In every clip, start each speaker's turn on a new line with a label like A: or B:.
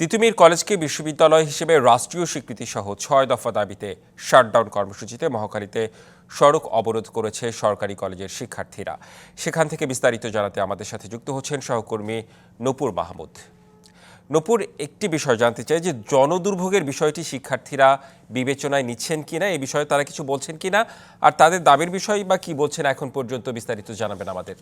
A: তিতুমির কলেজকে বিশ্ববিদ্যালয় হিসেবে রাষ্ট্রীয় স্বীকৃতি সহ ছয় দফা দাবিতে শাটডাউন কর্মসূচিতে মহাখালীতে সড়ক অবরোধ করেছে সরকারি কলেজের শিক্ষার্থীরা। সেখান থেকে বিস্তারিত জানাতে আমাদের সাথে যুক্ত হচ্ছেন সহকর্মী নপুর মাহমুদ। নূপুর, একটি বিষয় জানতে চাই যে জনদুর্ভোগের বিষয়টি শিক্ষার্থীরা বিবেচনায় নিচ্ছেন কিনা এই বিষয়ে তারা কিছু বলছেন কিনা, আর তাদের দাবির বিষয় বা কি বলছেন এখন পর্যন্ত বিস্তারিত জানাবেন আমাদের।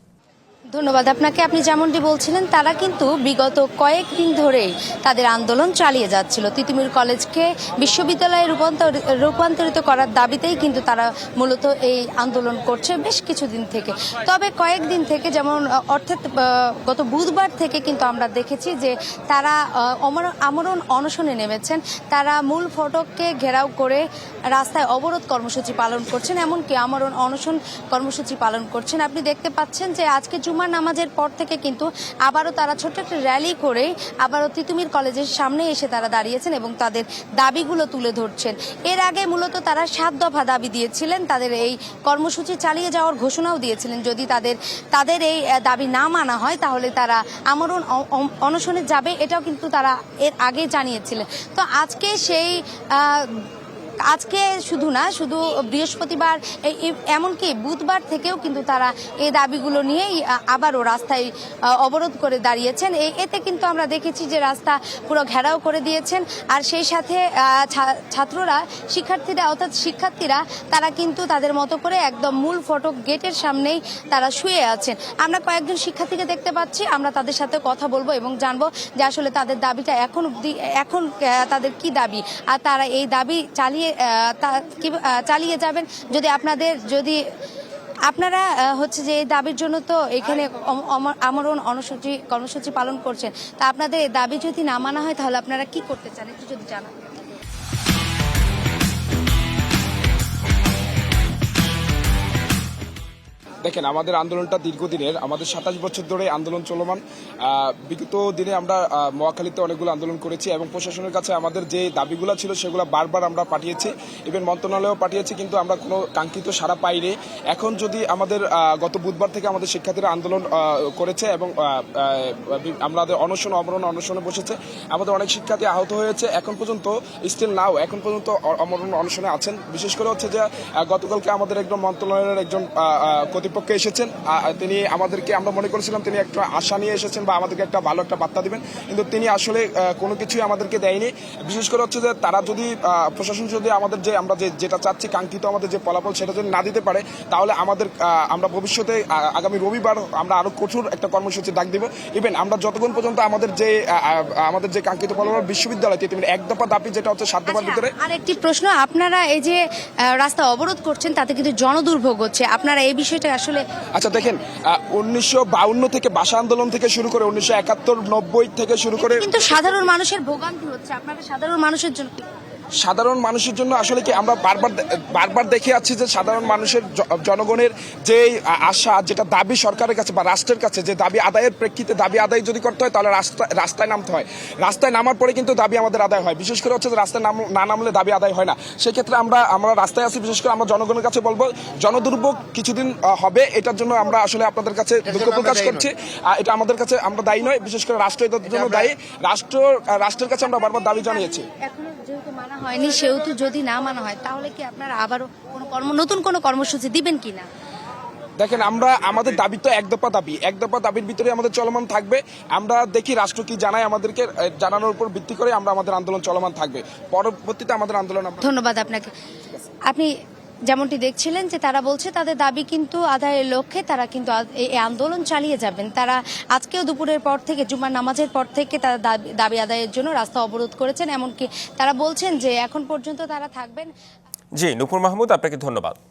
B: ধন্যবাদ। আপনাকে আপনি যেমনটি বলছিলেন, তারা কিন্তু বিগত কয়েকদিন ধরেই তাদের আন্দোলন চালিয়ে যাচ্ছিল। তিতুমির কলেজকে বিশ্ববিদ্যালয়ে রূপান্তর, রূপান্তরিত করার দাবিতেই কিন্তু তারা মূলত এই আন্দোলন করছে বেশ কিছুদিন থেকে। তবে কয়েকদিন থেকে যেমন, অর্থাৎ গত বুধবার থেকে কিন্তু আমরা দেখেছি যে তারা আমরণ অনশনে নেমেছেন। তারা মূল ফটককে ঘেরাও করে রাস্তায় অবরোধ কর্মসূচি পালন করছেন, এমনকি আমরণ অনশন কর্মসূচি পালন করছেন। আপনি দেখতে পাচ্ছেন যে আজকে জুমার নামাজের পর থেকে কিন্তু আবারও তারা ছোট্ট একটা র্যালি করে আবারও তিতুমির কলেজের সামনে এসে তারা দাঁড়িয়েছেন এবং তাদের দাবিগুলো তুলে ধরছেন। এর আগে মূলত তারা সাত দফা দাবি দিয়েছিলেন, তাদের এই কর্মসূচি চালিয়ে যাওয়ার ঘোষণাও দিয়েছিলেন। যদি তাদের তাদের এই দাবি না মানা হয়, তাহলে তারা আমরণ অনশনে যাবে, এটাও কিন্তু তারা এর আগে জানিয়েছিলেন। তো আজকে সেই আজকে শুধু না, শুধু বৃহস্পতিবার এমনকি বুধবার থেকেও কিন্তু তারা এই দাবিগুলো নিয়েই আবারও রাস্তায় অবরোধ করে দাঁড়িয়েছেন। এতে কিন্তু আমরা দেখেছি যে রাস্তা পুরো ঘেরাও করে দিয়েছেন। আর সেই সাথে ছাত্ররা, শিক্ষার্থীরা, অর্থাৎ শিক্ষার্থীরা, তারা কিন্তু তাদের মতো করে একদম মূল ফটক গেটের সামনেই তারা শুয়ে আছেন। আমরা কয়েকজন শিক্ষার্থীকে দেখতে পাচ্ছি, আমরা তাদের সাথে কথা বলব এবং জানব যে আসলে তাদের দাবিটা এখন এখন তাদের কি দাবি? আর তারা এই দাবি চালিয়ে চালিয়ে যাবেন যদি আপনাদের, যদি আপনারা হচ্ছে যে এই দাবির জন্য তো এখানে আমরণ অনসূচি কর্মসূচি পালন করছেন, তা আপনাদের দাবি যদি না মানা হয় তাহলে আপনারা কি করতে চান? একটু যদি জানান।
C: দেখেন আমাদের আন্দোলনটা দীর্ঘদিনের। আমাদের সাতাশ বছর ধরে আন্দোলন চলমান। বিগত দিনে আমরা মহাখালীতে অনেকগুলো আন্দোলন করেছি এবং প্রশাসনের কাছে আমাদের যে দাবিগুলো ছিল সেগুলো বারবার আমরা পাঠিয়েছি। ইভেন মন্ত্রণালয়েও পাঠিয়েছি কিন্তু আমরা কোনো কাঙ্ক্ষিত সাড়া পাইনি। এখন যদি আমাদের গত বুধবার থেকে আমাদের শিক্ষার্থীরা আন্দোলন করেছে এবং আমাদের অনশন অমরণ অনশনে বসেছে। আমাদের অনেক শিক্ষার্থী আহত হয়েছে। এখন পর্যন্ত স্টিল নাও এখন পর্যন্ত অমরণ অনশনে আছেন। বিশেষ করে হচ্ছে যে গতকালকে আমাদের একজন মন্ত্রণালয়ের একজন আহ, কর্তৃপক্ষ এসেছেন। তিনি আমাদেরকে আমরা মনে করেছিলাম তিনি একটা আশা নিয়ে এসেছেন বা আমাদেরকে একটা ভালো একটা বার্তা দিবেন। কিন্তু তিনি আসলে কোনো কিছুই আমাদেরকে দেয়নি। বিশেষ করে হচ্ছে যে তারা যদি প্রশাসন যদি আমাদের যে আমরা যে যেটা চাচ্ছি কাঙ্ক্ষিত আমাদের যে ফলাফল সেটা যদি না দিতে পারে তাহলে আমাদের আমরা ভবিষ্যতে আগামী রবিবার আমরা আরও কঠোর একটা কর্মসূচি ডাক দিব। ইভেন আমরা যতক্ষণ পর্যন্ত আমাদের যে আমাদের যে কাঙ্ক্ষিত ফলাফল বিশ্ববিদ্যালয় তিতুমির এক দফা দাবি যেটা হচ্ছে সাত দফার ভিতরে।
B: আর একটি প্রশ্ন আপনারা এই যে রাস্তা অবরোধ করছেন তাতে কিন্তু জনদুর্ভোগ হচ্ছে। আপনারা এই বিষয়টা আসলে
C: আচ্ছা দেখেন উনিশশো থেকে ভাষা আন্দোলন থেকে শুরু করে উনিশশো একাত্তর নব্বই থেকে শুরু করে
B: কিন্তু সাধারণ মানুষের ভোগান্তি হচ্ছে আপনারা সাধারণ মানুষের জন্য?
C: সাধারণ মানুষের জন্য আসলে কি আমরা বারবার বারবার দেখে আছি যে সাধারণ মানুষের জনগণের যে আশা যেটা দাবি সরকারের কাছে বা রাষ্ট্রের কাছে যে দাবি আদায়ের প্রেক্ষিতে দাবি আদায় যদি করতে হয় তাহলে রাস্তা রাস্তায় নামতে হয়। রাস্তায় নামার পরে কিন্তু দাবি আমাদের আদায় হয়। বিশেষ করে হচ্ছে যে রাস্তায় নাম না নামলে দাবি আদায় হয় না। সেক্ষেত্রে আমরা আমরা রাস্তায় আছি বিশেষ করে আমরা জনগণের কাছে বলব জনদুর্ভোগ কিছুদিন হবে। এটার জন্য আমরা আসলে আপনাদের কাছে দুঃখ প্রকাশ করছি। আর এটা আমাদের কাছে আমরা দায়ী নয় বিশেষ করে রাষ্ট্র এটার জন্য দায়ী। রাষ্ট্র রাষ্ট্রের কাছে আমরা বারবার দাবি জানিয়েছি।
B: এখনও যেহেতু মানা হয়নি সেহেতু যদি না মানা হয় তাহলে কি আপনারা আবারও কোনো কর্ম নতুন কোনো কর্মসূচি দিবেন কি না
C: দেখেন আমরা আমাদের দাবি তো এক দফা দাবি। এক দফা দাবির ভিতরে আমাদের চলমান থাকবে। আমরা দেখি রাষ্ট্র কি জানায় আমাদেরকে জানানোর উপর ভিত্তি করে আমরা আমাদের আন্দোলন চলমান থাকবে। পরবর্তীতে আমাদের আন্দোলন
B: ধন্যবাদ আপনাকে। আপনি যেমনটি দেখছিলেন যে তারা বলছে তাদের দাবি কিন্তু আদায়ের লক্ষ্যে তারা কিন্তু এই আন্দোলন চালিয়ে যাবেন। তারা আজকেও দুপুরের পর থেকে জুমার নামাজের পর থেকে তারা দাবি আদায়ের জন্য রাস্তা অবরোধ করেছেন। এমনকি তারা বলছেন যে এখন পর্যন্ত তারা থাকবেন।
A: জি, নুপুর মাহমুদ, আপনাকে ধন্যবাদ।